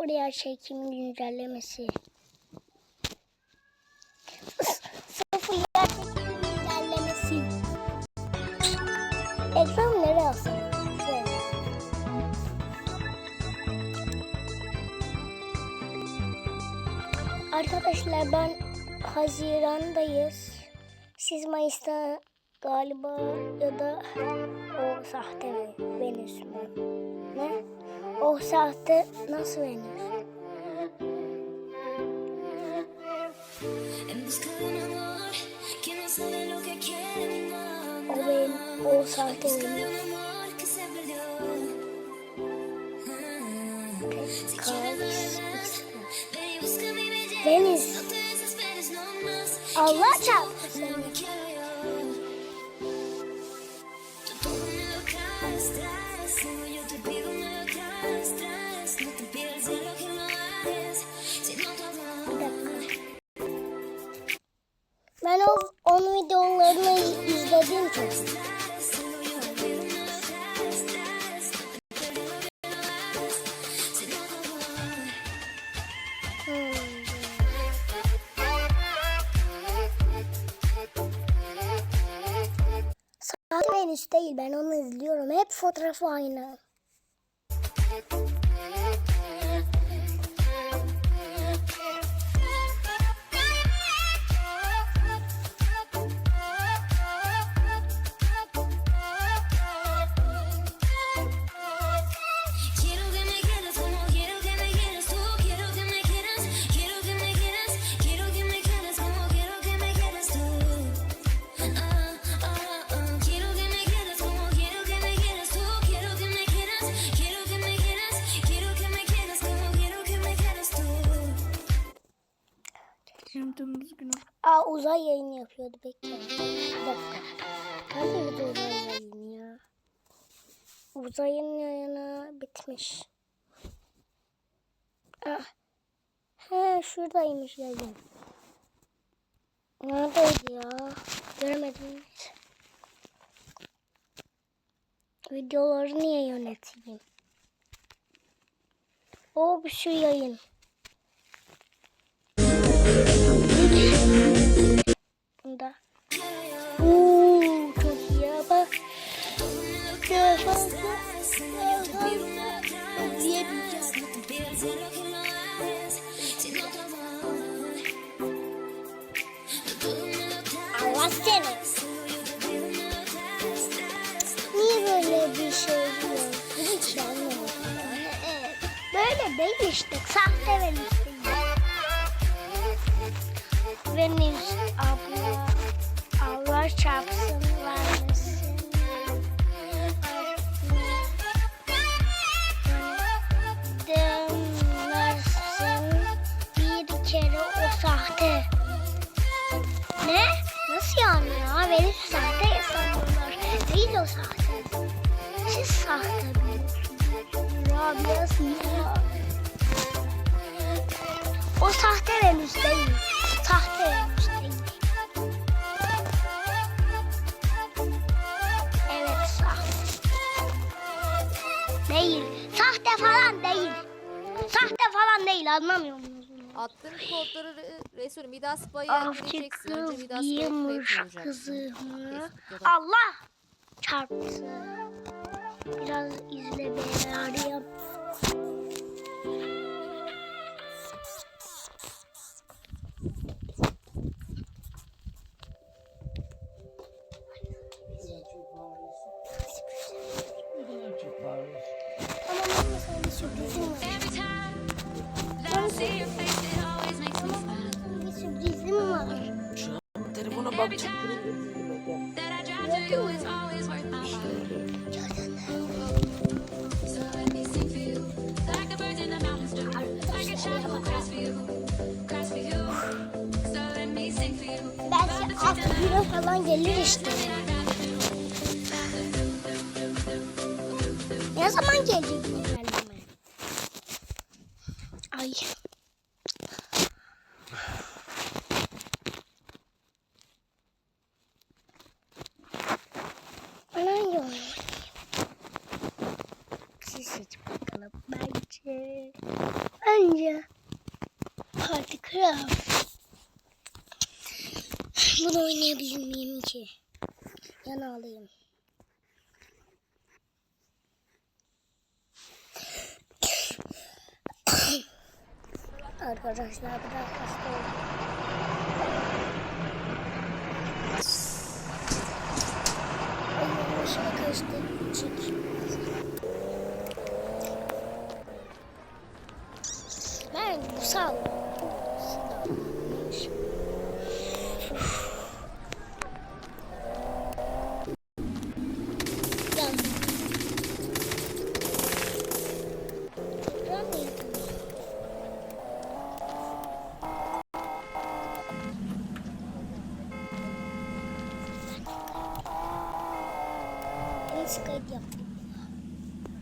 Sıfır yer çekimi güncellemesi. Sıfır yer çekimi güncellemesi. Ekran nereye alsın? Arkadaşlar ben Haziran'dayız. Siz Mayıs'ta galiba ya da o sahte mi? Venüs mü? Ne? O sahte nasıl no, O benim, o sahte Busca de Venüs. un amo. Hmm. Sahte Venüs değil ben onu izliyorum. Hep fotoğrafı aynı. Uzay yayını yapıyordu bekle. Bir dakika. Hangi video uzay yayını ya? Uzayın yayını bitmiş. Ah. He şuradaymış yayın. Neredeydi ya? Göremedim. Videoları niye yöneteyim? O bir şu yayın. Bunda. Uuu çok iyi ama traes. Allah seni. Niye böyle bir şey oluyor? Bunu hiç anlamadım. Böyle değil işte. Sahte değil. Venüs abla. Allah çarpsın vermesin. Demezsin bir kere o sahte. Ne? Nasıl yani ya? Venüs sahte sanıyorlar. Değil o sahte. Siz sahte Sihra. O sahte Venüs değil. Değil. Evet sahte. Değil. Sahte falan değil. Sahte falan değil anlamıyor musunuz? Attığım kodları re- Resulüm bir daha spayı Avcı indireceksin. Önce yiyormuş kayıt kızımı. Allah çarptı. Biraz izle beni arayayım. Telefona bakacak. That I falan gelir işte. Ne zaman gelecek Anca. Parti kral. Bunu oynayabilir miyim ki? Yana alayım. Arkadaşlar biraz hasta oldum. Ay başıma kaçtı. Çek. Ben bu